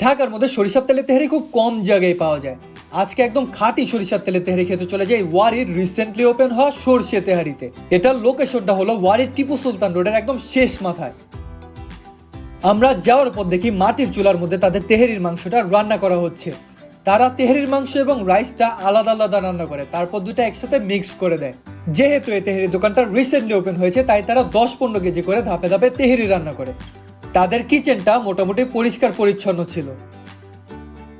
ঢাকার মধ্যে সরিষার তেলের তেহারি খুব কম জায়গায় পাওয়া যায়। আজকে একদম খাঁটি সরিষার তেলের তেহারি খেতে চলে যাই ওয়ারির রিসেন্টলি ওপেন হওয়া সরষে তেহারিতে। এটার লোকেশনটা হলো ওয়ারির টিপু সুলতান রোডের একদম শেষ মাথায়। আমরা যাওয়ার পর দেখি মাটির চুলার মধ্যে তাদের তেহারির মাংসটা রান্না করা হচ্ছে। তারা তেহারির মাংস এবং রাইসটা আলাদা আলাদা রান্না করে, তারপর দুটো একসাথে মিক্স করে দেয়। যেহেতু এই তেহারি দোকানটা রিসেন্টলি ওপেন হয়েছে, তাই তারা দশ পনেরো কেজি করে ধাপে ধাপে তেহারি রান্না করে। কিচেনটা মোটামুটি পরিষ্কার পরিচ্ছন্ন ছিল।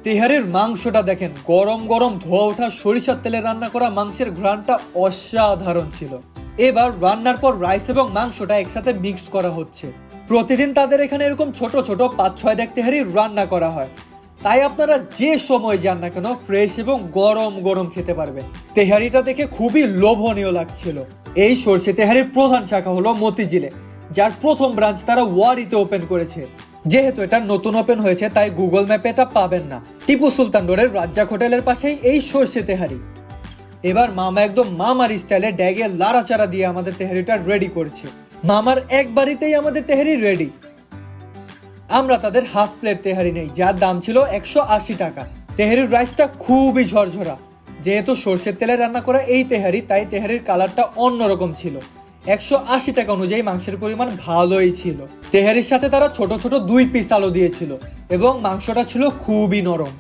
তেহারির মাংসটা দেখেন, গরম গরম ধোয়া ওঠা সরিষার তেলে রান্না করা মাংসের ঘ্রাণটা অসাধারণ ছিল। এবার রান্নার পর রাইস এবং মাংসটা একসাথে মিক্স করা হচ্ছে। প্রতিদিন তাদের এখানে এরকম ছোট ছোট পাঁচ ছয় ডেক তেহারি রান্না করা হয়। তাই আপনারা যে সময় যান না কেন ফ্রেশ এবং গরম গরম খেতে পারবেন। তেহারিটা দেখে খুবই লোভনীয় লাগছিল। এই সর্ষে তেহারির প্রধান শাখা হলো মতিঝিলে। যার প্রথম ব্রাঞ্চ তারা ওয়ারিতে ওপেন করেছে। যেহেতু এটা নতুন ওপেন হয়েছে, তাই গুগল ম্যাপে এটা পাবেন না। টিপু সুলতান রোডের রাজ্জাক হোটেলের পাশেই এই সর্ষে তেহারি। এবার মামা একদম মামার স্টাইলে ড্যাগে লাড়াচাড়া দিয়ে আমাদের তেহারিটা রেডি করছে। মামার এক বাড়িতেই আমাদের তেহারি রেডি আমরা তাদের হাফ প্লেট তেহারি নেই, যার দাম ছিল একশো আশি টাকা। তেহারির রাইসটা খুবই ঝরঝরা। যেহেতু সর্ষের তেলে রান্না করা এই তেহারি, তাই তেহারির কালারটা অন্যরকম ছিল। একশো আশি টাকা অনুযায়ী মাংসের পরিমাণ ভালোই ছিল। তেহারির সাথে তারা ছোট ছোট দুই পিস আলু দিয়েছিল এবং মাংসটা ছিল খুবই নরম।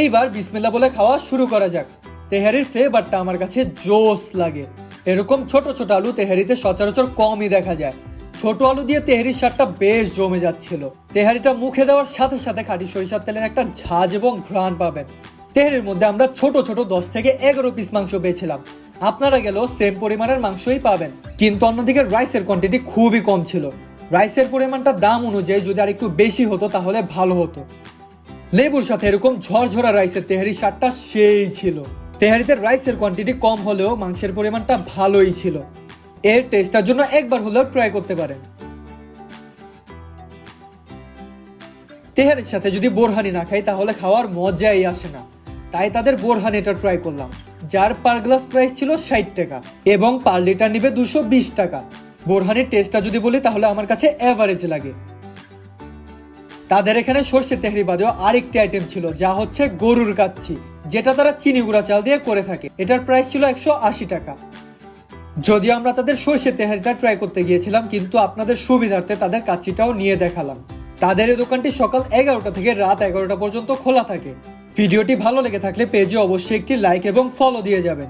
এইবার বিসমিল্লা বলে খাওয়া শুরু করা যাক। তেহারির ফ্লেভারটা আমার কাছে জোস লাগে। এরকম ছোট ছোট আলু তেহারিতে সচরাচর কমই দেখা যায়। ছোট আলু দিয়ে তেহারির স্বাদটা বেশ জমে যাচ্ছিল। তেহারিটা মুখে দেওয়ার সাথে সাথে খাঁটি সরিষার তেলের একটা ঝাঁজ এবং ঘ্রাণ পাবেন। তেহারির মধ্যে আমরা ছোট ছোট দশ থেকে এগারো পিস মাংস পেয়েছিলাম। আপনারা গেলেও সেম পরিমাণের মাংসই পাবেন। কিন্তু অন্যদিকে রাইসের কোয়ান্টিটি খুবই কম ছিল। রাইসের পরিমাণটা দাম অনুযায়ী যদি আর একটু বেশি হতো, তাহলে ভালো হতো। লেবুর সাথে এরকম ঝরঝরা রাইসের তেহারি স্বাদটা সেই ছিল। তেহারিতে রাইসের কোয়ান্টিটি কম হলেও মাংসের পরিমাণটা ভালোই ছিল। এর টেস্টার জন্য একবার হলেও ট্রাই করতে পারেন। তেহারির সাথে যদি বোরহানি না খাই, তাহলে খাওয়ার মজাই আসে না। তাই তাদের বোরহানিটা ট্রাই করলাম। যার পার গ্লাস প্রাইস ছিল ষাট টাকা এবং পার লিটার নিবে দুশো বিশ টাকা। বোরহানির টেস্টটা যদি বলি, তাহলে আমার কাছে অ্যাভারেজ লাগে। তাদের এখানে সর্ষে তেহরি বাদেও আরেকটি আইটেম ছিল, যা হচ্ছে গরুর কাচ্ছি যেটা তারা চিনি গুঁড়া চাল দিয়ে করে থাকে। এটার প্রাইস ছিল একশো আশি টাকা। যদিও আমরা তাদের সর্ষে তেহারিটা ট্রাই করতে গিয়েছিলাম, কিন্তু আপনাদের সুবিধার্থে তাদের কাচ্চিটাও নিয়ে দেখালাম। তাদের এই দোকানটি সকাল এগারোটা থেকে রাত এগারোটা পর্যন্ত খোলা থাকে। ভিডিওটি ভালো লেগে থাকলে পেজে অবশ্যই একটি লাইক এবং ফলো দিয়ে যাবেন।